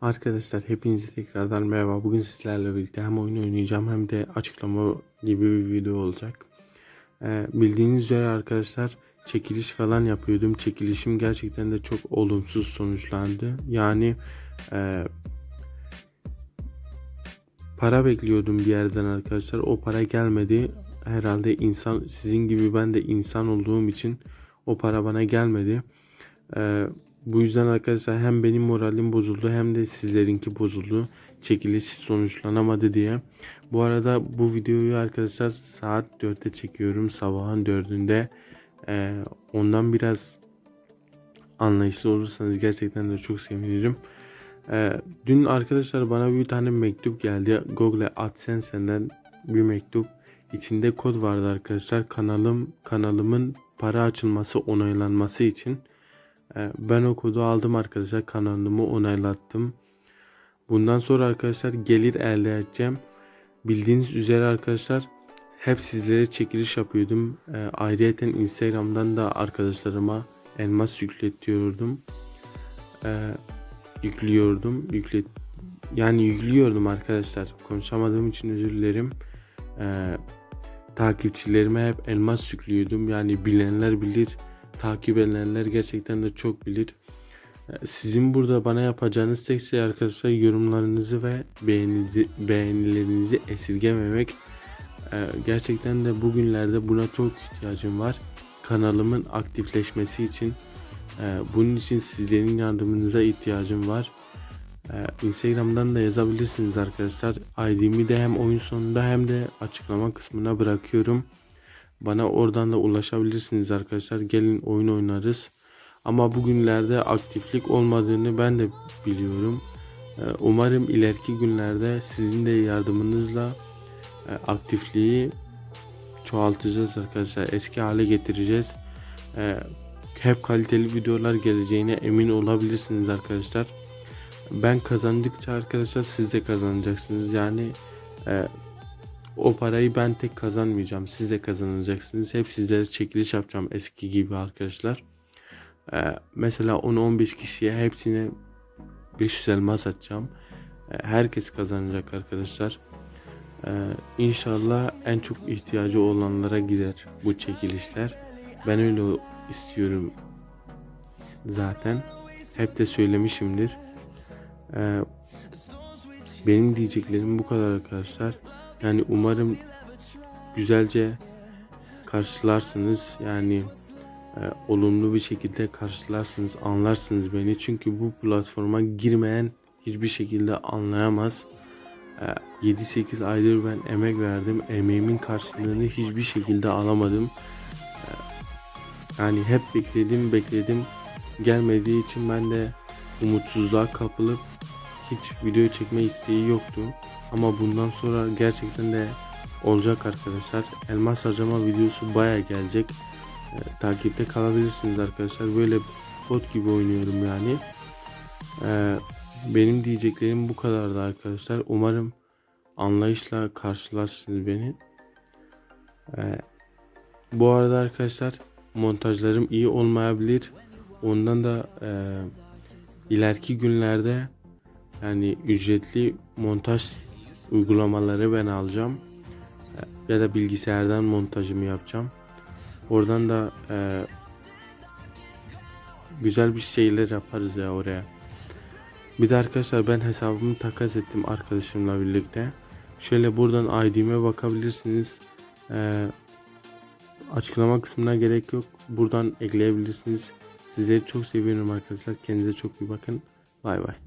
Arkadaşlar hepinize tekrardan merhaba. Bugün sizlerle birlikte hem oyun oynayacağım hem de açıklama gibi bir video olacak. Ee, bildiğiniz üzere arkadaşlar çekiliş falan yapıyordum. Çekilişim gerçekten de çok olumsuz sonuçlandı. Yani e, para bekliyordum bir yerden arkadaşlar. O para gelmedi. Herhalde insan sizin gibi ben de insan olduğum için o para bana gelmedi. Ee, bu yüzden arkadaşlar hem benim moralim bozuldu hem de sizlerinki bozuldu. Çekiliş sonuçlanamadı diye. Bu arada bu videoyu arkadaşlar saat 4'te çekiyorum. Sabahın 4'ünde. Ee, ondan biraz anlayışlı olursanız gerçekten de çok sevinirim. Ee, dün arkadaşlar bana bir tane mektup geldi. Google AdSense'den bir mektup. İçinde kod vardı arkadaşlar. Kanalım kanalımın para açılması onaylanması için. Ee, Ben o kodu aldım arkadaşlar. Kanalımı onaylattım. Bundan sonra arkadaşlar gelir elde edeceğim. Bildiğiniz üzere arkadaşlar hep sizlere çekiliş yapıyordum. E, ayrıyeten Instagram'dan da arkadaşlarıma elmas yükletiyordum. E, yüklüyordum. Yüklet yani yüklüyordum arkadaşlar. Konuşamadığım için özür dilerim. E, takipçilerime hep elmas yüklüyordum. Yani bilenler bilir. Takip edenler gerçekten de çok bilir. Ee, Sizin burada bana yapacağınız tek şey arkadaşlar yorumlarınızı ve beğenilerinizi esirgememek. Ee, Gerçekten de bugünlerde buna çok ihtiyacım var. Kanalımın aktifleşmesi için. Ee, Bunun için sizlerin yardımınıza ihtiyacım var. Instagram'dan da yazabilirsiniz arkadaşlar. ID'mi de hem oyun sonunda hem de açıklama kısmına bırakıyorum. Bana oradan da ulaşabilirsiniz arkadaşlar. Gelin oyun oynarız. Ama bugünlerde aktiflik olmadığını ben de biliyorum. Ee, Umarım ileriki günlerde sizin de yardımınızla e, aktifliği çoğaltacağız arkadaşlar. Eski hale getireceğiz. Ee, Hep kaliteli videolar geleceğine emin olabilirsiniz arkadaşlar. Ben kazandıkça arkadaşlar siz de kazanacaksınız. Yani e, o parayı ben tek kazanmayacağım. Siz de kazanacaksınız. Hep sizlere çekiliş yapacağım eski gibi arkadaşlar. Ee, mesela 10-15 kişiye hepsine 500 elmas atacağım. Ee, herkes kazanacak arkadaşlar. Ee, inşallah en çok ihtiyacı olanlara gider bu çekilişler. Ben öyle istiyorum zaten. Hep de söylemişimdir. Ee, benim diyeceklerim bu kadar arkadaşlar. Yani umarım güzelce karşılarsınız. Yani e, olumlu bir şekilde karşılarsınız, anlarsınız beni. Çünkü bu platforma girmeyen hiçbir şekilde anlayamaz. E, 7-8 aydır ben emek verdim. Emeğimin karşılığını hiçbir şekilde alamadım. E, yani hep bekledim, bekledim. Gelmediği için ben de umutsuzluğa kapılıp hiç video çekme isteği yoktu. Ama bundan sonra gerçekten de olacak arkadaşlar. Elmas harcama videosu baya gelecek. E, takipte kalabilirsiniz arkadaşlar. Böyle bot gibi oynuyorum yani. E, benim diyeceklerim bu kadardı arkadaşlar. Umarım anlayışla karşılarsınız beni. E, bu arada arkadaşlar montajlarım iyi olmayabilir. Ondan da e, ileriki günlerde yani ücretli montaj uygulamaları ben alacağım. E, Ya da bilgisayardan montajımı yapacağım. Oradan da e, güzel bir şeyler yaparız ya oraya. Bir de arkadaşlar ben hesabımı takas ettim arkadaşımla birlikte. Şöyle buradan ID'me bakabilirsiniz. E, açıklama kısmına gerek yok. Buradan ekleyebilirsiniz. Sizleri çok seviyorum arkadaşlar. Kendinize çok iyi bakın. Bay bay.